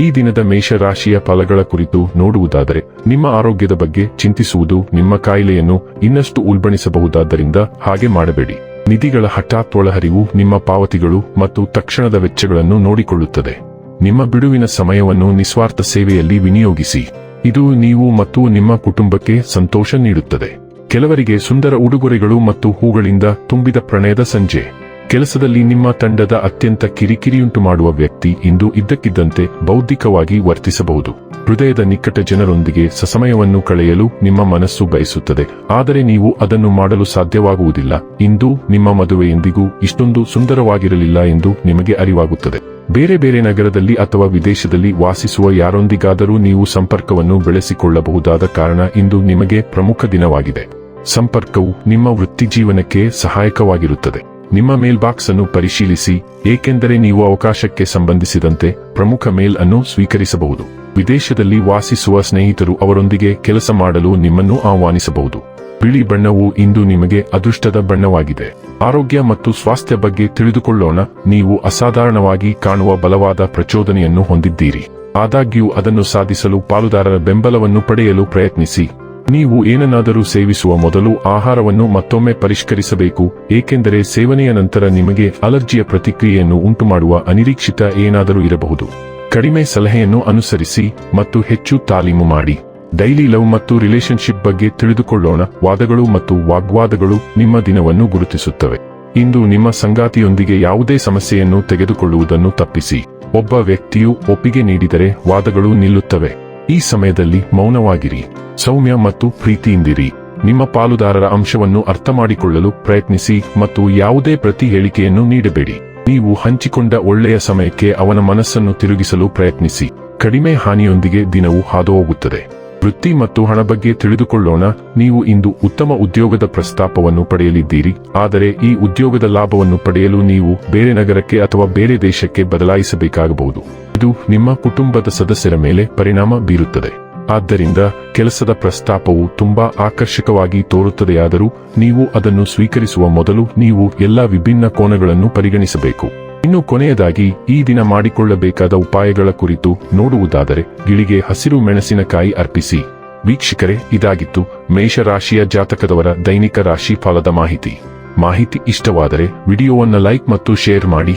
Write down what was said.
ಈ ದಿನದ ಮೇಷರಾಶಿಯ ಫಲಗಳ ಕುರಿತು ನೋಡುವುದಾದರೆ, ನಿಮ್ಮ ಆರೋಗ್ಯದ ಬಗ್ಗೆ ಚಿಂತಿಸುವುದು ನಿಮ್ಮ ಕಾಯಿಲೆಯನ್ನು ಇನ್ನಷ್ಟು ಉಲ್ಬಣಿಸಬಹುದಾದ್ದರಿಂದ ಹಾಗೆ ಮಾಡಬೇಡಿ. ನಿಧಿಗಳ ಹಠಾತ್ ಒಳಹರಿವು ನಿಮ್ಮ ಪಾವತಿಗಳು ಮತ್ತು ತಕ್ಷಣದ ವೆಚ್ಚಗಳನ್ನು ನೋಡಿಕೊಳ್ಳುತ್ತದೆ. ನಿಮ್ಮ ಬಿಡುವಿನ ಸಮಯವನ್ನು ನಿಸ್ವಾರ್ಥ ಸೇವೆಯಲ್ಲಿ ವಿನಿಯೋಗಿಸಿ. ಇದು ನೀವು ಮತ್ತು ನಿಮ್ಮ ಕುಟುಂಬಕ್ಕೆ ಸಂತೋಷ ನೀಡುತ್ತದೆ. ಕೆಲವರಿಗೆ ಸುಂದರ ಉಡುಗೊರೆಗಳು ಮತ್ತು ಹೂಗಳಿಂದ ತುಂಬಿದ ಪ್ರಣಯದ ಸಂಜೆ. ಕೆಲಸದಲ್ಲಿ ನಿಮ್ಮ ತಂಡದ ಅತ್ಯಂತ ಕಿರಿಕಿರಿಯುಂಟು ಮಾಡುವ ವ್ಯಕ್ತಿ ಇಂದು ಇದ್ದಕ್ಕಿದ್ದಂತೆ ಬೌದ್ಧಿಕವಾಗಿ ವರ್ತಿಸಬಹುದು. ಹೃದಯದ ನಿಕಟ ಜನರೊಂದಿಗೆ ಸಸಮಯವನ್ನು ಕಳೆಯಲು ನಿಮ್ಮ ಮನಸ್ಸು ಬಯಸುತ್ತದೆ. ಆದರೆ ನೀವು ಅದನ್ನು ಮಾಡಲು ಸಾಧ್ಯವಾಗುವುದಿಲ್ಲ. ಇಂದು ನಿಮ್ಮ ಮದುವೆ ಎಂದಿಗೂ ಇಷ್ಟೊಂದು ಸುಂದರವಾಗಿರಲಿಲ್ಲ ಎಂದು ನಿಮಗೆ ಅರಿವಾಗುತ್ತದೆ. ಬೇರೆ ಬೇರೆ ನಗರದಲ್ಲಿ ಅಥವಾ ವಿದೇಶದಲ್ಲಿ ವಾಸಿಸುವ ಯಾರೊಂದಿಗಾದರೂ ನೀವು ಸಂಪರ್ಕವನ್ನು ಬೆಳೆಸಿಕೊಳ್ಳಬಹುದಾದ ಕಾರಣ ಇಂದು ನಿಮಗೆ ಪ್ರಮುಖ ದಿನವಾಗಿದೆ. ಸಂಪರ್ಕವು ನಿಮ್ಮ ವೃತ್ತಿಜೀವನಕ್ಕೆ ಸಹಾಯಕವಾಗಿರುತ್ತದೆ. ನಿಮ್ಮ ಮೇಲ್ ಬಾಕ್ಸ್ ಅನ್ನು ಪರಿಶೀಲಿಸಿ, ಏಕೆಂದರೆ ನೀವು ಅವಕಾಶಕ್ಕೆ ಸಂಬಂಧಿಸಿದಂತೆ ಪ್ರಮುಖ ಮೇಲ್ ಅನ್ನು ಸ್ವೀಕರಿಸಬಹುದು. ವಿದೇಶದಲ್ಲಿ ವಾಸಿಸುವ ಸ್ನೇಹಿತರು ಅವರೊಂದಿಗೆ ಕೆಲಸ ಮಾಡಲು ನಿಮ್ಮನ್ನು ಆಹ್ವಾನಿಸಬಹುದು. ಬಿಳಿ ಬಣ್ಣವು ಇಂದು ನಿಮಗೆ ಅದೃಷ್ಟದ ಬಣ್ಣವಾಗಿದೆ. ಆರೋಗ್ಯ ಮತ್ತು ಸ್ವಾಸ್ಥ್ಯ ಬಗ್ಗೆ ತಿಳಿದುಕೊಳ್ಳೋಣ. ನೀವು ಅಸಾಧಾರಣವಾಗಿ ಕಾಣುವ ಬಲವಾದ ಪ್ರಚೋದನೆಯನ್ನು ಹೊಂದಿದ್ದೀರಿ. ಆದಾಗ್ಯೂ ಅದನ್ನು ಸಾಧಿಸಲು ಪಾಲುದಾರರ ಬೆಂಬಲವನ್ನು ಪಡೆಯಲು ಪ್ರಯತ್ನಿಸಿ. ನೀವು ಏನನ್ನಾದರೂ ಸೇವಿಸುವ ಮೊದಲು ಆಹಾರವನ್ನು ಮತ್ತೊಮ್ಮೆ ಪರಿಷ್ಕರಿಸಬೇಕು, ಏಕೆಂದರೆ ಸೇವನೆಯ ನಂತರ ನಿಮಗೆ ಅಲರ್ಜಿಯ ಪ್ರತಿಕ್ರಿಯೆಯನ್ನು ಉಂಟುಮಾಡುವ ಅನಿರೀಕ್ಷಿತ ಏನಾದರೂ ಇರಬಹುದು. ಕಡಿಮೆ ಸಲಹೆಯನ್ನು ಅನುಸರಿಸಿ ಮತ್ತು ಹೆಚ್ಚು ತಾಲೀಮು ಮಾಡಿ. ಡೈಲಿ ಲವ್ ಮತ್ತು ರಿಲೇಶನ್ಶಿಪ್ ಬಗ್ಗೆ ತಿಳಿದುಕೊಳ್ಳೋಣ. ವಾದಗಳು ಮತ್ತು ವಾಗ್ವಾದಗಳು ನಿಮ್ಮ ದಿನವನ್ನು ಗುರುತಿಸುತ್ತವೆ. ಇಂದು ನಿಮ್ಮ ಸಂಗಾತಿಯೊಂದಿಗೆ ಯಾವುದೇ ಸಮಸ್ಯೆಯನ್ನು ತೆಗೆದುಕೊಳ್ಳುವುದನ್ನು ತಪ್ಪಿಸಿ. ಒಬ್ಬ ವ್ಯಕ್ತಿಯು ಒಪ್ಪಿಗೆ ನೀಡಿದರೆ ವಾದಗಳು ನಿಲ್ಲುತ್ತವೆ. ಈ ಸಮಯದಲ್ಲಿ ಮೌನವಾಗಿರಿ. ಸೌಮ್ಯ ಮತ್ತು ಪ್ರೀತಿಯಿಂದಿರಿ. ನಿಮ್ಮ ಪಾಲುದಾರರ ಅಂಶವನ್ನು ಅರ್ಥಮಾಡಿಕೊಳ್ಳಲು ಪ್ರಯತ್ನಿಸಿ ಮತ್ತು ಯಾವುದೇ ಪ್ರತಿ ಹೇಳಿಕೆಯನ್ನು ನೀಡಬೇಡಿ. ನೀವು ಹಂಚಿಕೊಂಡ ಒಳ್ಳೆಯ ಸಮಯಕ್ಕೆ ಅವನ ಮನಸ್ಸನ್ನು ತಿರುಗಿಸಲು ಪ್ರಯತ್ನಿಸಿ. ಕಡಿಮೆ ಹಾನಿಯೊಂದಿಗೆ ದಿನವು ಹಾದುಹೋಗುತ್ತದೆ. ವೃತ್ತಿ ಮತ್ತು ಹಣ ಬಗ್ಗೆ ತಿಳಿದುಕೊಳ್ಳೋಣ. ನೀವು ಇಂದು ಉತ್ತಮ ಉದ್ಯೋಗದ ಪ್ರಸ್ತಾಪವನ್ನು ಪಡೆಯಲಿದ್ದೀರಿ. ಆದರೆ ಈ ಉದ್ಯೋಗದ ಲಾಭವನ್ನು ಪಡೆಯಲು ನೀವು ಬೇರೆ ನಗರಕ್ಕೆ ಅಥವಾ ಬೇರೆ ದೇಶಕ್ಕೆ ಬದಲಾಯಿಸಬೇಕಾಗಬಹುದು. ಇದು ನಿಮ್ಮ ಕುಟುಂಬದ ಸದಸ್ಯರ ಮೇಲೆ ಪರಿಣಾಮ ಬೀರುತ್ತದೆ. ಆದ್ದರಿಂದ ಕೆಲಸದ ಪ್ರಸ್ತಾಪವು ತುಂಬಾ ಆಕರ್ಷಕವಾಗಿ ತೋರುತ್ತದೆಯಾದರೂ ನೀವು ಅದನ್ನು ಸ್ವೀಕರಿಸುವ ಮೊದಲು ನೀವು ಎಲ್ಲಾ ವಿಭಿನ್ನ ಕೋನಗಳನ್ನು ಪರಿಗಣಿಸಬೇಕು. ಇನ್ನು ಕೊನೆಯದಾಗಿ ಈ ದಿನ ಮಾಡಿಕೊಳ್ಳಬೇಕಾದ ಉಪಾಯಗಳ ಕುರಿತು ನೋಡುವುದಾದರೆ ಗಿಳಿಗೆ ಹಸಿರು ಮೆಣಸಿನಕಾಯಿ ಅರ್ಪಿಸಿ. ವೀಕ್ಷಕರೇ, ಇದಾಗಿತ್ತು ಮೇಷರಾಶಿಯ ಜಾತಕದವರ ದೈನಿಕ ರಾಶಿ ಫಲದ ಮಾಹಿತಿ. ಮಾಹಿತಿ ಇಷ್ಟವಾದರೆ ವಿಡಿಯೋವನ್ನು ಲೈಕ್ ಮತ್ತು ಶೇರ್ ಮಾಡಿ.